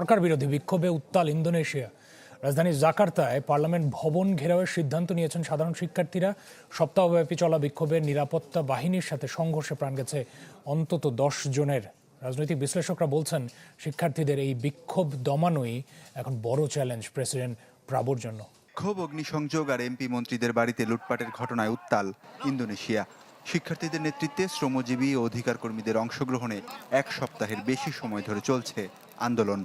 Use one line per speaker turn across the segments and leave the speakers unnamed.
সরকার বিরোধী বিক্ষোভে উত্তাল ইন্দোনেশিয়া। রাজধানী জাকার্তায় পার্লামেন্ট ভবন ঘেরাওয়ের সিদ্ধান্ত নিয়েছেন সাধারণ শিক্ষার্থীরা। সপ্তাহব্যাপী চলা বিক্ষোভে নিরাপত্তা বাহিনীর সাথে সংঘর্ষে প্রাণ গেছে অন্তত দশ জনের। রাজনৈতিক বিশ্লেষকরা বলছেন, শিক্ষার্থীদের এই বিক্ষোভ দমানোই এখন বড় চ্যালেঞ্জ প্রেসিডেন্ট প্রাবোর জন্য।
ক্ষোভ অগ্নিসংযোগ আর এমপি মন্ত্রীদের বাড়িতে লুটপাটের ঘটনায় উত্তাল ইন্দোনেশিয়া। শিক্ষার্থীদের নেতৃত্বে শ্রমজীবী ও অধিকার কর্মীদের অংশগ্রহণে এক সপ্তাহের বেশি সময় ধরে চলছে আন্দোলন।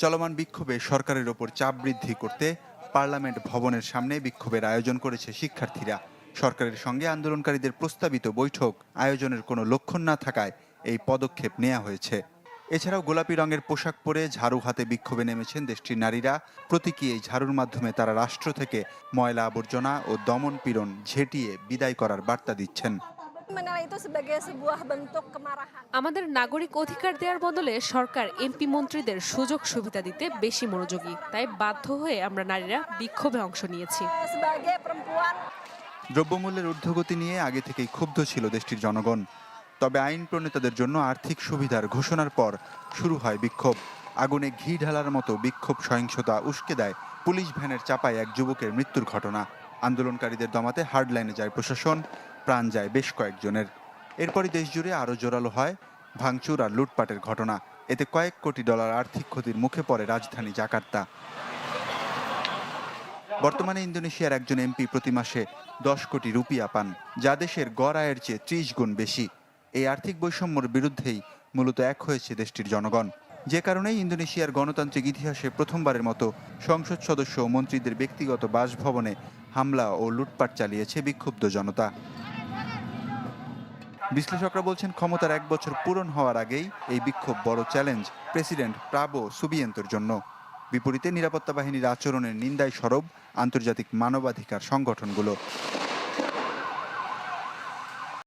চলমান বিক্ষোভে সরকারের ওপর চাপ বৃদ্ধি করতে পার্লামেন্ট ভবনের সামনে বিক্ষোভের আয়োজন করেছে শিক্ষার্থীরা। সরকারের সঙ্গে আন্দোলনকারীদের প্রস্তাবিত বৈঠক আয়োজনের কোনো লক্ষণ না থাকায় এই পদক্ষেপ নেওয়া হয়েছে। এছাড়াও গোলাপি রঙের পোশাক পরে ঝাড়ু হাতে বিক্ষোভে নেমেছেন দেশটির নারীরা। প্রতীকী এই ঝাড়ুর মাধ্যমে তারা রাষ্ট্র থেকে ময়লা আবর্জনা ও দমন পীড়ন ঝেঁটিয়ে বিদায় করার বার্তা দিচ্ছেন।
Menilai itu sebagai sebuah bentuk kemarahan.
আমাদের নাগরিক অধিকার দেওয়ার বদলে সরকার এমপি মন্ত্রীদের সুযোগ সুবিধা দিতে বেশি মনোযোগী। তাই বাধ্য হয়ে আমরা নারীরা বিক্ষোভে অংশ নিয়েছি।
দ্রব্যমূল্যের ঊর্ধ্বগতি নিয়ে আগে থেকেই ক্ষুব্ধ ছিল দেশটির জনগণ। তবে আইন প্রণেতাদের জন্য আর্থিক সুবিধার ঘোষণার পর শুরু হয় বিক্ষোভ। আগুনে ঘি ঢালার মতো বিক্ষোভ সহিংসতা উস্কে দেয় পুলিশ ভ্যানের চাপায় এক যুবকের মৃত্যুর ঘটনা। আন্দোলনকারীদের দমাতে হার্ডলাইনে যায় প্রশাসন। প্রাণ যায় বেশ কয়েকজনের। এরপরই দেশজুড়ে আরও জোরালো হয় ভাঙচুর আর লুটপাটের ঘটনা। এতে কয়েক কোটি ডলার আর্থিক ক্ষতির মুখে পড়ে রাজধানী জাকার্তা। বর্তমানে ইন্দোনেশিয়ার একজন এমপি প্রতি মাসে দশ কোটি রুপিয়া পান, যা দেশের গড় আয়ের চেয়ে ত্রিশ গুণ বেশি। এই আর্থিক বৈষম্যর বিরুদ্ধেই মূলত এক হয়েছে দেশটির জনগণ। যে কারণেই ইন্দোনেশিয়ার গণতান্ত্রিক ইতিহাসে প্রথমবারের মতো সংসদ সদস্য ও মন্ত্রীদের ব্যক্তিগত বাসভবনে হামলা ও লুটপাট চালিয়েছে বিক্ষুব্ধ জনতা। বিশ্লেষকরা বলছেন ক্ষমতার এক বছর পূরণ হওয়ার আগেই এই বিক্ষোভ বড় চ্যালেঞ্জ প্রেসিডেন্ট প্রাবো সুবিয়েন্তর জন্য। বিপরীতে নিরাপত্তা বাহিনীর আচরণের নিন্দায় সরব আন্তর্জাতিক মানবাধিকার সংগঠনগুলো।